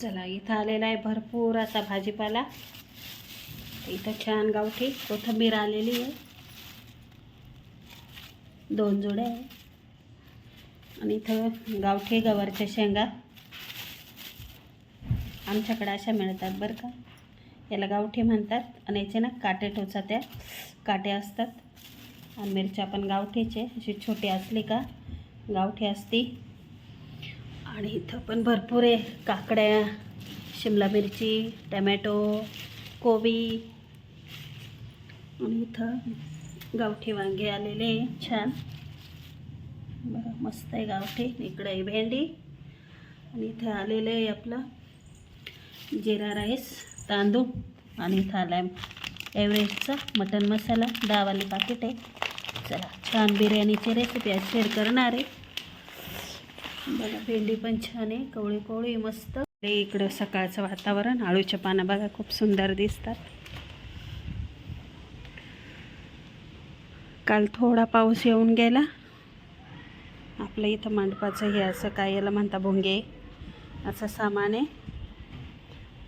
चला इथं आलेला आहे भरपूर असा भाजीपाला. इथं छान गावठी कोथंबीर आलेली आहे. दोन जोड्या आहे. आणि इथं गावठी गवारच्या शेंगा. आमच्याकडे अशा मिळतात बरं का. याला गावठी म्हणतात आणि याचे ना काटे टोचा त्या काटे असतात. आणि मिरच्या पण गावठीचे अशी छोटी असली का गावठी असती. आणि इथं पण भरपूर आहे. काकड्या शिमला मिरची टमॅटो कोबी. आणि इथं गावठी वांगे आलेले आहे. छान. बरं मस्त आहे गावठी. इकडं आहे भेंडी. आणि इथं आलेलं आहे आपलं जिरा राईस तांदूळ आणि इथं आला आहे एव्हरेस्टचा मटन मसाला. दहावाली पाकिट आहे. चला छान बिर्याणीची रेसिपी आज शेअर करणार आहे. बघा भेंडी पण छान आहे कवळी कवळी मस्त इकडं सकाळचं वातावरण आळूच्या पानं बघा खूप सुंदर दिसतात. काल थोडा पाऊस येऊन गेला. आपलं इथं मंडपाचं हे असं काय याला म्हणता भोंगे. असं सामान आहे.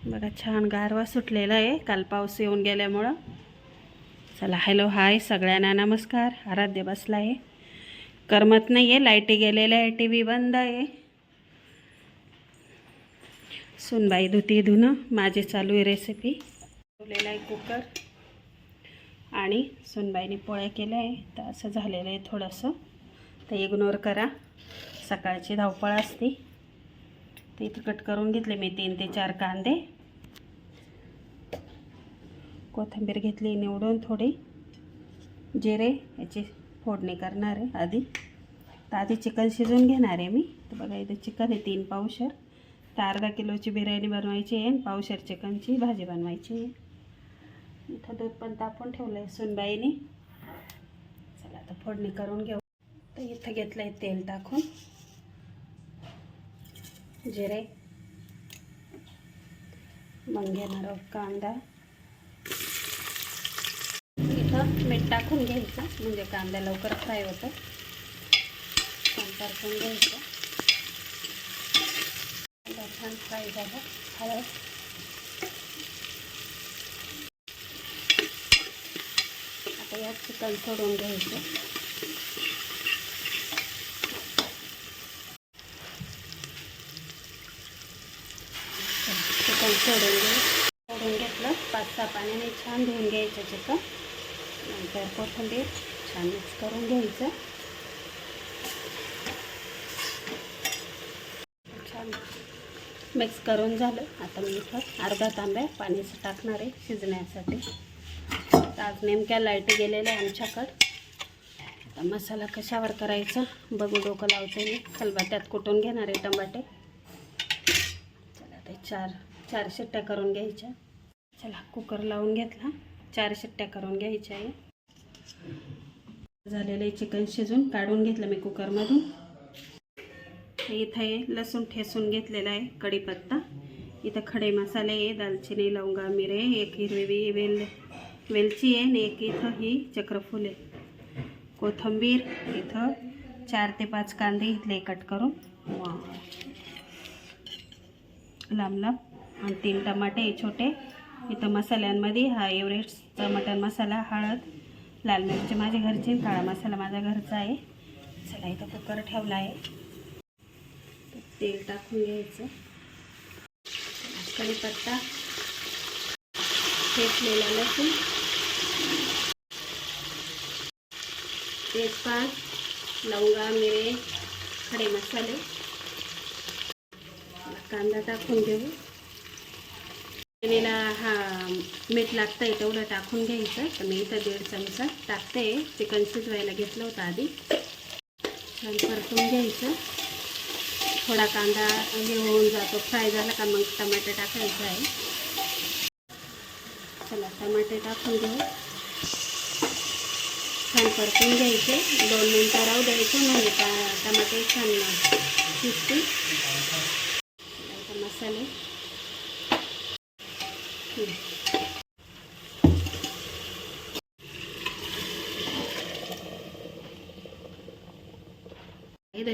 बघा छान गारवा सुटलेला आहे. काल पाऊस येऊन गेल्यामुळं. चला हॅलो हाय सगळ्यांना नमस्कार. आराध्य बसला आहे करमत नाही आहे लाईटी गेलेल्या आहे. टी व्ही बंद आहे. सुनबाई धुती धुणं. माझी चालू आहे रेसिपी ठेवलेला आहे कुकर आणि सुनबाईने पोळ्या केल्या आहे. तर असं झालेलं आहे थोडंसं. तर इग्नोर करा. सकाळची धावपळ असते. ते तिकट कट करून घेतले मी तीन ते चार कांदे. कोथिंबीर घेतली निवडून थोडी. जिरे याची फोडणी करणार आहे आधी. तर आधी चिकन शिजवून घेणार आहे मी. तर बघा इथं चिकन आहे तीन पावशर. तर अर्धा किलोची बिर्याणी बनवायची आहे आणि पावशर चिकनची भाजी बनवायची आहे. इथं दूध पण तापून ठेवलं आहे सुनबाईने. चला आता फोडणी करून घेऊ. तर इथं घेतलं आहे तेल टाकून. जिरे. मग घेणार कांदा. थोडंसं मीठ टाकून घ्यायचं. म्हणजे कांदा लवकर फ्राय होतं. टाकून घ्यायचं. कांदा छान फ्राय झाला. हळद. आता यात चिकन सोडून घ्यायचं. चिकन सोडून घे सोडून घेतलं. पाच सहा पाण्याने छान धुवून घ्यायचं चिकन. नंतर कोथिंबीर छान मिक्स करून घ्यायचं. छान मिक्स करून झालं. आता मी इथं अर्धा तांब्या पाण्याचं टाकणार आहे शिजण्यासाठी. आज नेमक्या लाइट गेलेल्या आहे आमच्याकडं. आता मसाला कशावर करायचा बघू डोकं लावते मी. खलबाट्यात कुटून घेणार आहे टमाटे? चला ते चार चार शिट्ट्या करून घ्यायच्या. चला कुकर लावून घेतला. चार शिट्ट्या करून घ्यायच्या आहे. झालेलं आहे चिकन शिजून काढून घेतलं मी कुकरमधून. इथं लसूण ठेसून घेतलेला आहे कढीपत्ता. इथं खडे मसाले आहे दालचिनी लवंगा मिरे एक हिरवी वेल वेलची आहे आणि एक इथं ही चक्रफूल आहे. कोथंबीर इथं चार ते पाच कांदे इथले कट करून. लांब लांब. आणि तीन टमाटे छोटे. इथं मसाल्यांमध्ये हा एव्हरेस्टचा मटन मसाला हळद लाल मिरची माझ्या घरची काळा मसाला माझ्या घरचा आहे. चला इथं कुकर ठेवला आहे. तेल टाकून घ्यायचं. कढीपत्ता फेटलेला लसूण. तेजपात लवंगा मिरे खडे मसाले. कांदा टाकून घेऊ. बिर्याणीला हा मीठ लागतं आहे तेवढं टाकून घ्यायचं. तर मी इथं दीड चमचा टाकते. चिकन शिजवायला घेतलं होतं आधी. छान परतून घ्यायचं. थोडा कांदा हे होऊन जातो. फ्राय झाला का मग टमाटे टाकायचं आहे. चला टमाटे टाकून घेऊ. छान परतून घ्यायचे. दोन मिनटं राहू द्यायचे. म्हणजे टमाटे छान शिजतील. मसाले.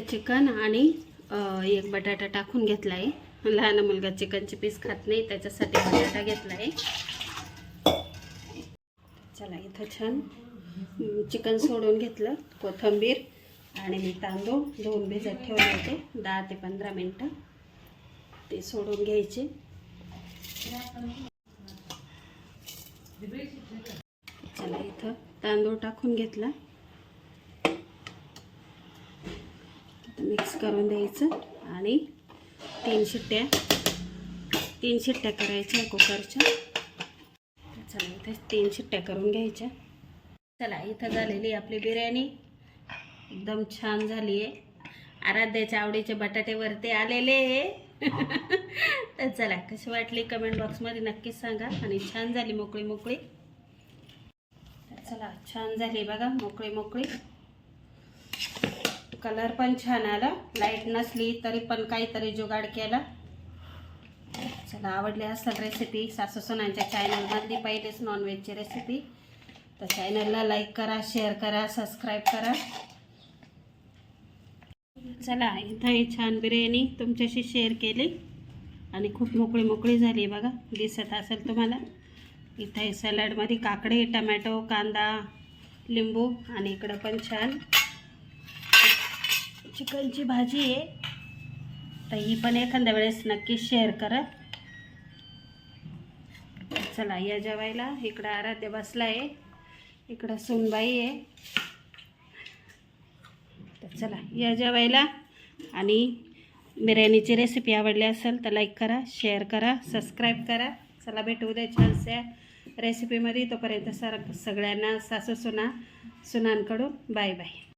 चिकन आणि एक बटाटा टाकून घेतला आहे लहान मुलगा चिकनचे पीस खात नाही त्याच्यासाठी बटाटा घेतला आहे चला इथं छान चिकन सोडून घेतलं कोथिंबीर आणि मी तांदूळ धुवून भिजत ठेवले होते दहा ते पंधरा मिनटं. ते सोडून घ्यायचे. चला इथं तांदूळ टाकून घेतला. मिक्स करून द्यायचं आणि तीन शिट्ट्या तीन शिट्ट्या करायच्या कुकरच्या. चला इथे तीन शिट्ट्या करून घ्यायच्या. चला इथं झालेली आपली बिर्याणी. एकदम छान झाली आहे आराध्याच्या आवडीचे बटाटे वरती आलेले तर चला कशी वाटली कमेंट बॉक्समध्ये नक्कीच सांगा. आणि छान झाली मोकळी मोकळी. तर चला छान झाली बघा मोकळी मोकळी. कलर पण छान आला. लाइट नसली तरी पण काहीतरी जुगाड केला. चला आवडली असेल रेसिपी सासू सुनांच्या चॅनलमधली पहिलेच नॉनव्हेजची रेसिपी तर चॅनलला लाईक करा शेअर करा सबस्क्राईब करा. चला इथं ही छान बिर्याणी तुमच्याशी शेअर केली. आणि खूप मोकळी मोकळी झाली बघा दिसत असेल तुम्हाला. इथं हे सॅलडमध्ये काकडे टमॅटो कांदा लिंबू आणि इकडं पण छान. चिकनची भाजी आहे. तर ही पण एखाद्या वेळेस नक्की शेअर करा. चला या जेवायला. इकडं आराध्य बसला आहे इकडं सुनबाई आहे. चला या जेवायला. आणि बिर्याणीची रेसिपी आवडली असेल तर लाईक करा शेअर करा सबस्क्राईब करा. चला भेटू उद्या छानशा रेसिपीमध्ये तोपर्यंत सर सगळ्यांना सासू सुना सुनांकडून बाय बाय